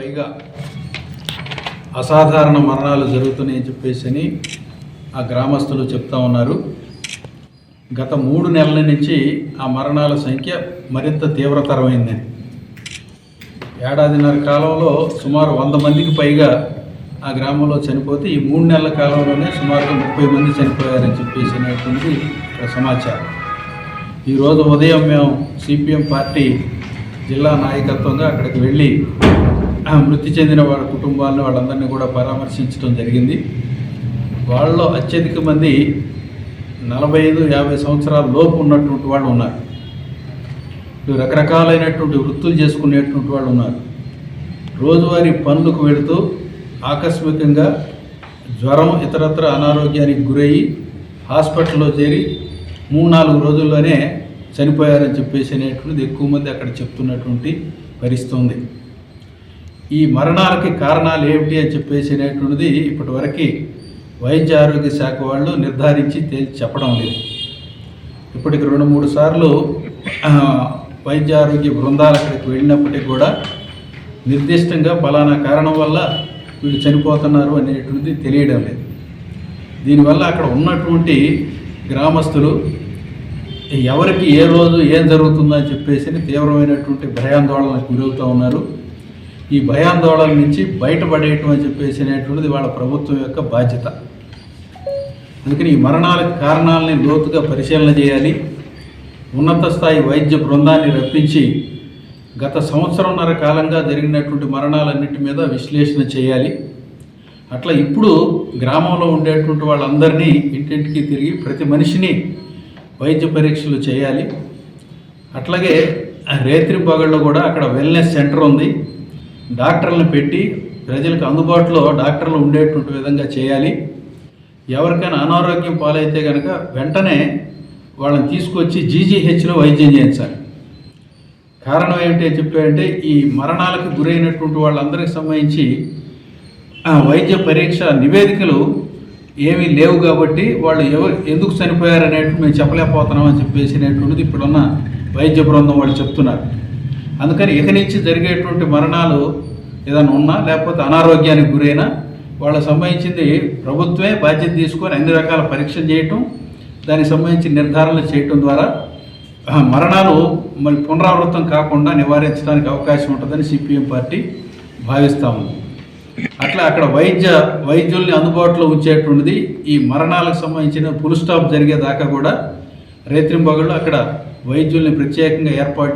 పైగా అసాధారణ మరణాలు జరుగుతున్నాయని చెప్పేసి అని ఆ గ్రామస్తులు చెప్తా ఉన్నారు. గత మూడు నెలల నుంచి ఆ మరణాల సంఖ్య మరింత తీవ్రతరమైందని ఏడాదిన్నర కాలంలో సుమారు వంద మందికి పైగా ఆ గ్రామంలో చనిపోతే ఈ మూడు నెలల కాలంలోనే సుమారుగా ముప్పై మంది చనిపోయారని చెప్పేసి అనేటువంటి సమాచారం. ఈరోజు ఉదయం మేము సిపిఎం పార్టీ జిల్లా నాయకత్వంగా అక్కడికి వెళ్ళి మృతి చెందిన వాళ్ళ కుటుంబాలను వాళ్ళందరినీ కూడా పరామర్శించడం జరిగింది. వాళ్ళలో అత్యధిక మంది నలభై ఐదు యాభై సంవత్సరాల లోపు ఉన్నటువంటి వాళ్ళు ఉన్నారు. రకరకాలైనటువంటి వృత్తులు చేసుకునేటువంటి వాళ్ళు ఉన్నారు. రోజువారీ పనులకు వెళుతూ ఆకస్మికంగా జ్వరం ఇతరత్ర అనారోగ్యానికి గురయ్యి హాస్పిటల్లో చేరి మూడు నాలుగు రోజుల్లోనే చనిపోయారని చెప్పేసి అనేటువంటిది ఎక్కువ మంది అక్కడ చెప్తున్నటువంటి పరిస్థితి ఉంది. ఈ మరణాలకి కారణాలు ఏమిటి అని చెప్పేసి అనేటువంటిది ఇప్పటి వరకు వైద్య ఆరోగ్య శాఖ వాళ్ళు నిర్ధారించి తేల్చి చెప్పడం లేదు. ఇప్పటికి రెండు మూడు సార్లు వైద్య ఆరోగ్య బృందాలు అక్కడికి వెళ్ళినప్పటికీ కూడా నిర్దిష్టంగా ఫలానా కారణం వల్ల వీళ్ళు చనిపోతున్నారు అనేటువంటిది తెలియడం లేదు. దీనివల్ల అక్కడ ఉన్నటువంటి గ్రామస్తులు ఎవరికి ఏ రోజు ఏం జరుగుతుందో అని చెప్పేసి తీవ్రమైనటువంటి భయాందోళనకు గురవుతూ ఉన్నారు. ఈ భయాందోళన నుంచి బయటపడేయటం అని చెప్పేసి అనేటువంటిది వాళ్ళ ప్రభుత్వం యొక్క బాధ్యత. అందుకని ఈ మరణాలకు కారణాలని లోతుగా పరిశీలన చేయాలి. ఉన్నత స్థాయి వైద్య బృందాన్ని రప్పించి గత సంవత్సరంన్నర కాలంగా జరిగినటువంటి మరణాలన్నిటి మీద విశ్లేషణ చేయాలి. అట్లా ఇప్పుడు గ్రామంలో ఉండేటువంటి వాళ్ళందరినీ ఇంటింటికి తిరిగి ప్రతి మనిషిని వైద్య పరీక్షలు చేయాలి. అట్లాగే రేత్రి పగళ్ళు కూడా అక్కడ వెల్నెస్ సెంటర్ ఉంది. డాక్టర్లను పెట్టి ప్రజలకు అందుబాటులో డాక్టర్లు ఉండేటువంటి విధంగా చేయాలి. ఎవరికైనా అనారోగ్యం పాలైతే కనుక వెంటనే వాళ్ళని తీసుకొచ్చి జీజీహెచ్లో వైద్యం చేయించాలి. కారణం ఏమిటి అని చెప్పారంటే ఈ మరణాలకు గురైనటువంటి వాళ్ళందరికీ సంబంధించి వైద్య పరీక్ష నివేదికలు ఏమీ లేవు కాబట్టి వాళ్ళు ఎవరు ఎందుకు చనిపోయారు అనేటువంటి మేము చెప్పలేకపోతున్నాం అని చెప్పేసి అనేటువంటిది ఇప్పుడున్న వైద్య బృందం వాళ్ళు చెప్తున్నారు. అందుకని ఇక నుంచి జరిగేటువంటి మరణాలు ఏదైనా ఉన్నా లేకపోతే అనారోగ్యానికి గురైనా వాళ్ళకి సంబంధించింది ప్రభుత్వమే బాధ్యత తీసుకొని అన్ని రకాల పరీక్షలు చేయటం దానికి సంబంధించి నిర్ధారణలు చేయటం ద్వారా ఆ, మరణాలు మరి పునరావృతం కాకుండా నివారించడానికి అవకాశం ఉంటుందని సిపిఎం పార్టీ భావిస్తూ ఉంది. అట్లా అక్కడ వైద్య వైద్యుల్ని అందుబాటులో ఉంచేటువంటిది ఈ మరణాలకు సంబంధించిన ఫుల్ స్టాప్ జరిగేదాకా కూడా రేత్రింబగళ్ళు అక్కడ వైద్యుల్ని ప్రత్యేకంగా ఏర్పాటు